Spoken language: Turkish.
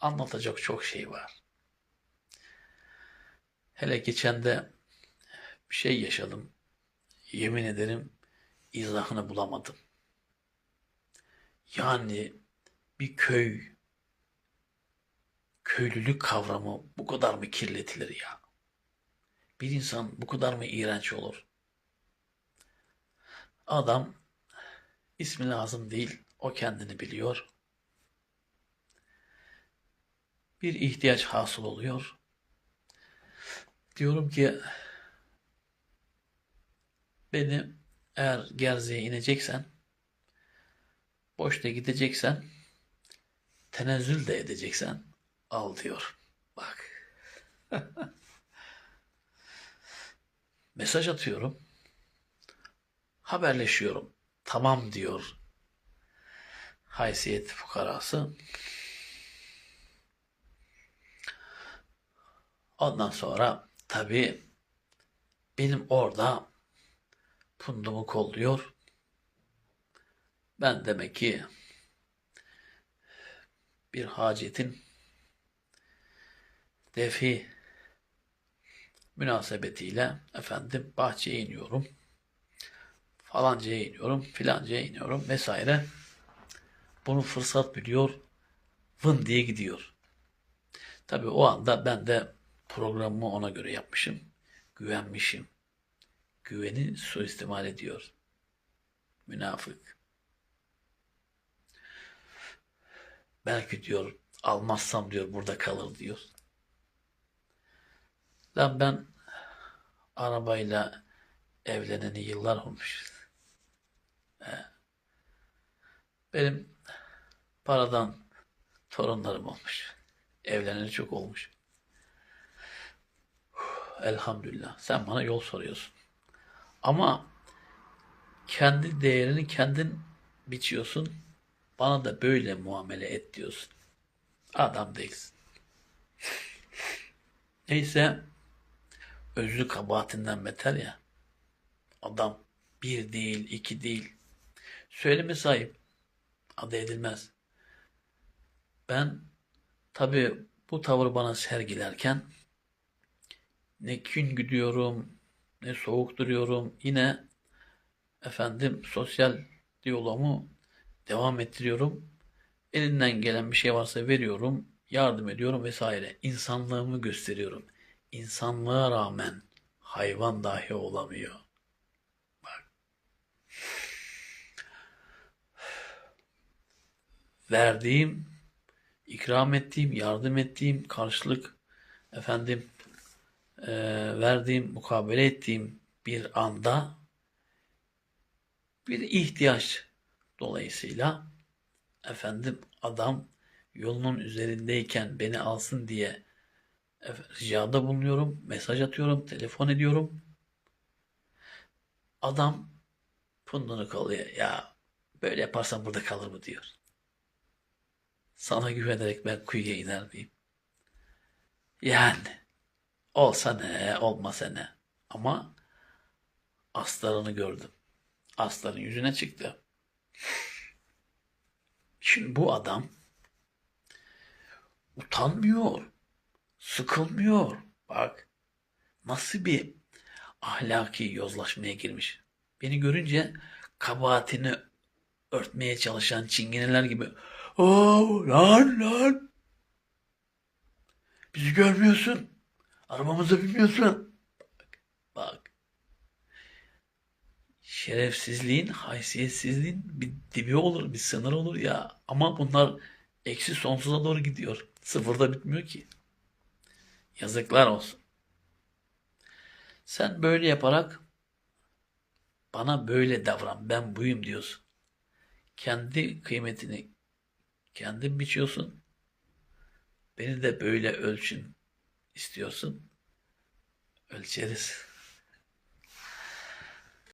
Anlatacak çok şey var. Hele geçen de bir şey yaşadım. Yemin ederim izahını bulamadım. Yani bir köy, köylülük kavramı bu kadar mı kirletilir ya? Bir insan bu kadar mı iğrenç olur? Adam ismi lazım değil, o kendini biliyor. Bir ihtiyaç hasıl oluyor. Diyorum ki beni eğer Gerze'ye ineceksen, boşta gideceksen, tenezzül de edeceksen al diyor. Bak. Mesaj atıyorum. Haberleşiyorum. Tamam diyor. Haysiyet fukarası. Ondan sonra tabii benim orada pundumu kolluyor. Ben demek ki bir hacetin defi münasebetiyle efendim bahçeye iniyorum. Falancaya iniyorum, filancaya iniyorum vesaire. Bunu fırsat biliyor, vın diye gidiyor. Tabii o anda ben de programımı ona göre yapmışım. Güvenmişim. Güveni suistimal ediyor. Münafık. Belki diyor almazsam diyor burada kalır diyor. Lan ben arabayla evleneni yıllar olmuş. Benim paradan torunlarım olmuş. Evleneni çok olmuş. Elhamdülillah. Sen bana yol soruyorsun. Ama kendi değerini kendin biçiyorsun. Bana da böyle muamele et diyorsun. Adam değilsin. Neyse özlü kabahatinden beter ya. Adam bir değil, iki değil. Söyleme sahip. Adı edilmez. Ben tabi bu tavır bana sergilerken ne kün gidiyorum, ne soğuk duruyorum. Yine efendim sosyal diyaloğumu devam ettiriyorum. Elinden gelen bir şey varsa veriyorum, yardım ediyorum vesaire. İnsanlığımı gösteriyorum. İnsanlığa rağmen hayvan dahi olamıyor. Bak. Verdiğim, ikram ettiğim, yardım ettiğim karşılık efendim e, verdiğim, mukabele ettiğim bir anda bir ihtiyaç dolayısıyla efendim adam yolunun üzerindeyken beni alsın diye ricada bulunuyorum, mesaj atıyorum, telefon ediyorum. Adam pundunu kalıyor. Ya böyle yaparsan burada kalır mı diyor. Sana güvenerek ben kuyuya iner miyim? Yani olsa ne, olmasa ne. Ama aslarını gördüm. Asların yüzüne çıktı. Şimdi bu adam utanmıyor, sıkılmıyor. Bak nasıl bir ahlaki yozlaşmaya girmiş. Beni görünce kabahatini örtmeye çalışan çingeneler gibi "Oo, lan lan bizi görmüyorsun. Arabamıza binmiyorsun. Bak, bak. Şerefsizliğin, haysiyetsizliğin bir dibi olur, bir sınır olur ya. Ama bunlar eksi sonsuza doğru gidiyor. Sıfırda bitmiyor ki. Yazıklar olsun. Sen böyle yaparak bana böyle davran, ben buyum diyorsun. Kendi kıymetini kendin biçiyorsun. Beni de böyle ölçün istiyorsun. Ölçeriz.